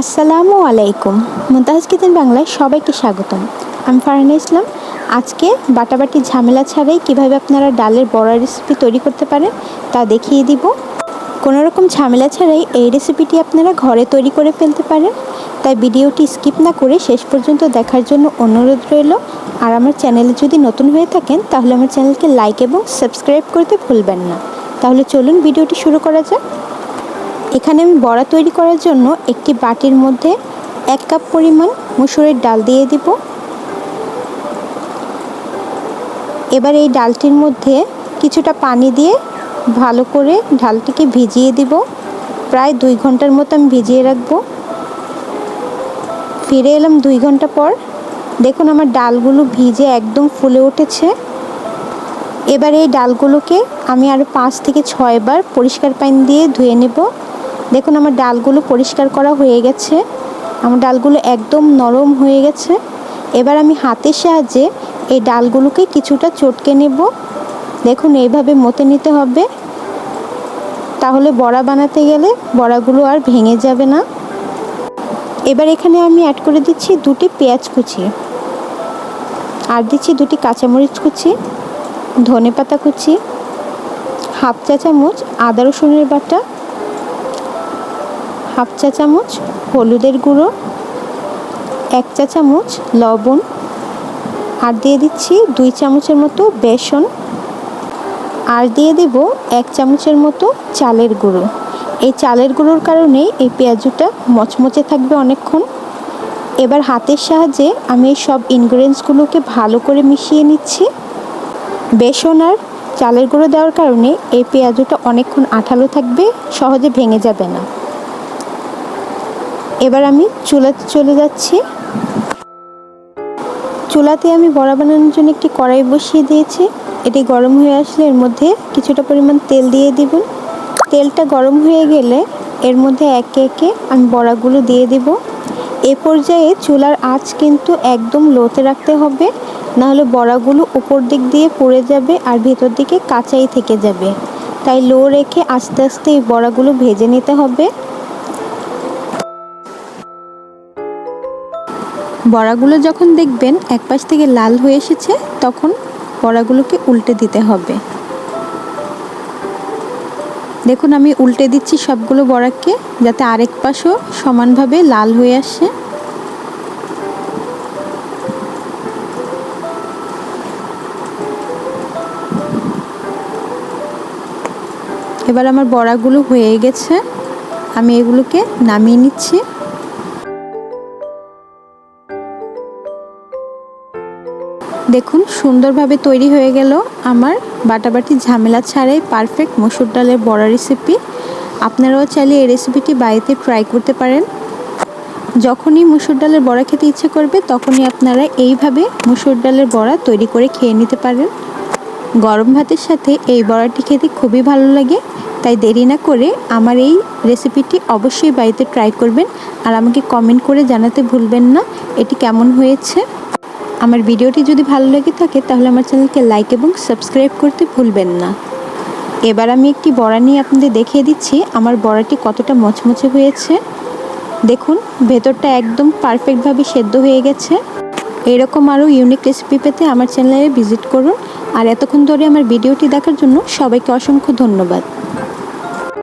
আসসালামু আলাইকুম। মুমতাজ কিচেন বাংলায় সবাইকে স্বাগতম। আমি ফারহানা ইসলাম। আজকে বাটাবাটি ঝামেলা ছাড়াই কীভাবে আপনারা ডালের বড়া রেসিপি তৈরি করতে পারেন তা দেখিয়ে দিব। কোনো রকম ঝামেলা ছাড়াই এই রেসিপিটি আপনারা ঘরে তৈরি করে ফেলতে পারেন। তাই ভিডিওটি স্কিপ না করে শেষ পর্যন্ত দেখার জন্য অনুরোধ রইল। আর আমার চ্যানেলে যদি নতুন হয়ে থাকেন, তাহলে আমার চ্যানেলকে লাইক এবং সাবস্ক্রাইব করতে ভুলবেন না। তাহলে চলুন ভিডিওটি শুরু করা যাক। এখানে আমি বড়া তৈরি করার জন্য একটি বাটির মধ্যে এক কাপ পরিমাণ মুসুরের ডাল দিয়ে দিব। এবার এই ডালটির মধ্যে কিছুটা পানি দিয়ে ভালো করে ডালটিকে ভিজিয়ে দিব। প্রায় দুই ঘণ্টার মতো আমি ভিজিয়ে রাখব। ফিরে এলাম দুই ঘণ্টা পর। দেখুন আমার ডালগুলো ভিজে একদম ফুলে উঠেছে। এবার এই ডালগুলোকে আমি আরও পাঁচ থেকে ছয়বার পরিষ্কার পানি দিয়ে ধুয়ে নেব। দেখুন, আমার ডালগুলো পরিষ্কার করা হয়ে গেছে। আমার ডালগুলো একদম নরম হয়ে গেছে। এবার আমি হাতের সাহায্যে এই ডালগুলোকে কিছুটা চটকে নেব। দেখুন, এইভাবে মতে নিতে হবে। তাহলে বড়া বানাতে গেলে বড়াগুলো আর ভেঙে যাবে না। এবার এখানে আমি অ্যাড করে দিচ্ছি দুটি পেঁয়াজ কুচি। আর দিচ্ছি দুটি কাঁচামরিচ কুচি ধনে পাতা কুচি, হাফ চা চামচ আদা রসুনের বাটা হাফ চা চামচ হলুদের গুঁড়ো, এক চা চামচ লবণ, আর দিয়ে দিচ্ছি দুই চামচের মতো বেসন। আর দিয়ে দেব এক চামচের মতো চালের গুঁড়ো। এই চালের গুঁড়োর কারণে এই পেঁয়াজুটা মচমচে থাকবে অনেকক্ষণ। এবার হাতের সাহায্যে আমি এই সব ইনগ্রিডিয়েন্টসগুলোকে ভালো করে মিশিয়ে নিচ্ছি। বেসন আর চালের গুঁড়ো দেওয়ার কারণে এই পেঁয়াজুটা অনেকক্ষণ আঠালো থাকবে, সহজে ভেঙে যাবে না। এবার আমি চুলাতে চলে যাচ্ছি। চুলাতে আমি বড়া বানানোর জন্য একটি কড়াই বসিয়ে দিয়েছি। এটি গরম হয়ে আসলে এর মধ্যে কিছুটা পরিমাণ তেল দিয়ে দিবেন। তেলটা গরম হয়ে গেলে এর মধ্যে একে একে আমি বড়াগুলো দিয়ে দিব। এ পর্যায়ে চুলার আঁচ কিন্তু একদম লোতে রাখতে হবে, নাহলে বড়াগুলো উপর দিক দিয়ে পড়ে যাবে আর ভেতর দিকে কাঁচাই থেকে যাবে। তাই লো রেখে আস্তে আস্তে এই বড়াগুলো ভেজে নিতে হবে। বড়াগুলো যখন দেখবেন এক পাশ থেকে লাল হয়ে এসেছে, তখন বড়াগুলোকে উল্টে দিতে হবে। দেখুন, আমি উল্টে দিচ্ছি সবগুলো বড়াকে যাতে আরেক পাশও সমানভাবে লাল হয়ে আসে। এবার আমার বড়াগুলো হয়ে গেছে। আমি এগুলোকে নামিয়ে নিচ্ছি। দেখুন, সুন্দরভাবে তৈরি হয়ে গেল আমার বাটাবাটি ঝামেলা ছাড়াই পারফেক্ট মসুর ডালের বড়া রেসিপি আপনারাও চাইলে এই রেসিপিটি বাড়িতে ট্রাই করতে পারেন। যখনই মুসুর ডালের বড়া খেতে ইচ্ছে করবে, তখনই আপনারা এইভাবে মুসুর ডালের বড়া তৈরি করে খেয়ে নিতে পারেন। গরম ভাতের সাথে এই বড়াটি খেতে খুবই ভালো লাগে, তাই দেরি না করে আমার এই রেসিপিটি অবশ্যই বাড়িতে ট্রাই করবেন। আর আমাকে কমেন্ট করে জানাতে ভুলবেন না, এটি কেমন হয়েছে? আমার ভিডিওটি যদি ভালো লেগে থাকে, তাহলে আমার চ্যানেলকে লাইক এবং সাবস্ক্রাইব করতে ভুলবেন না। এবার আমি একটি বড়া নিয়ে আপনাদের দেখিয়ে দিচ্ছি। আমার বড়াটি কতটা মচমচে হয়েছে। দেখুন, ভেতরটা একদম পারফেক্টভাবে সেদ্ধ হয়ে গেছে। এরকম আরও ইউনিক রেসিপি পেতে আমার চ্যানেলে ভিজিট করুন। আর এতক্ষণ ধরে আমার ভিডিওটি দেখার জন্য সবাইকে অসংখ্য ধন্যবাদ।